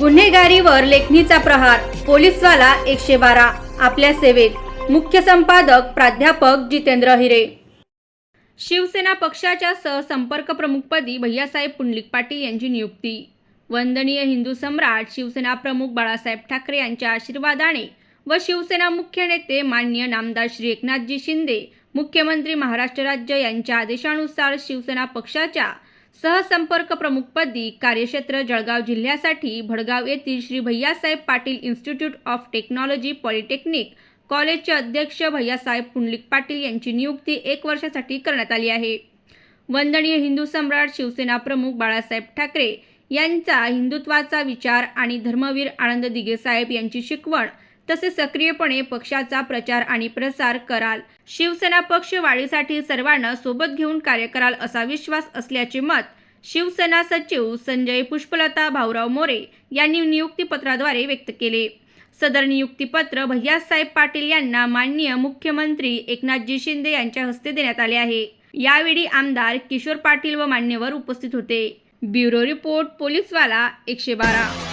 गुन्हेगारीवर लेखणीचा प्रहार पोलीसवाला एकशे बारा आपल्या सेवेत. मुख्य संपादक प्राध्यापक जितेंद्र हिरे. शिवसेना पक्षाच्या सहसंपर्क प्रमुखपदी भैयासाहेब पुंडलिक पाटील यांची नियुक्ती. वंदनीय हिंदू सम्राट शिवसेना प्रमुख बाळासाहेब ठाकरे यांच्या आशीर्वादाने व शिवसेना मुख्य नेते मान्य नामदार श्री एकनाथजी शिंदे मुख्यमंत्री महाराष्ट्र राज्य यांच्या आदेशानुसार शिवसेना पक्षाच्या सहसंपर्क प्रमुखपदी कार्यक्षेत्र जळगाव जिल्ह्यासाठी भडगाव येथील Shri Bhaiyasaheb Patil institute of technology polytechnic कॉलेजचे अध्यक्ष भैयासाहेब पुंडलिक पाटील यांची नियुक्ती एक वर्षासाठी करण्यात आली आहे. वंदनीय हिंदू सम्राट शिवसेना प्रमुख बाळासाहेब ठाकरे यांचा हिंदुत्वाचा विचार आणि धर्मवीर आनंद दिघेसाहेब यांची शिकवण तसे सक्रियपणे पक्षाचा प्रचार आणि प्रसार कराल. शिवसेना पक्ष वाढीसाठी सर्वांना सोबत घेऊन कार्य कराल असा विश्वास असल्याचे मत शिवसेना सचिव संजय पुष्पलता भाऊराव मोरे यांनी नियुक्तीपत्राद्वारे व्यक्त केले. सदर नियुक्तीपत्र भैयासाहेब पाटील यांना माननीय मुख्यमंत्री एकनाथजी शिंदे यांच्या हस्ते देण्यात आले आहे. यावेळी आमदार किशोर पाटील व मान्यवर उपस्थित होते. ब्युरो रिपोर्ट पोलीसवाला एकशे बारा.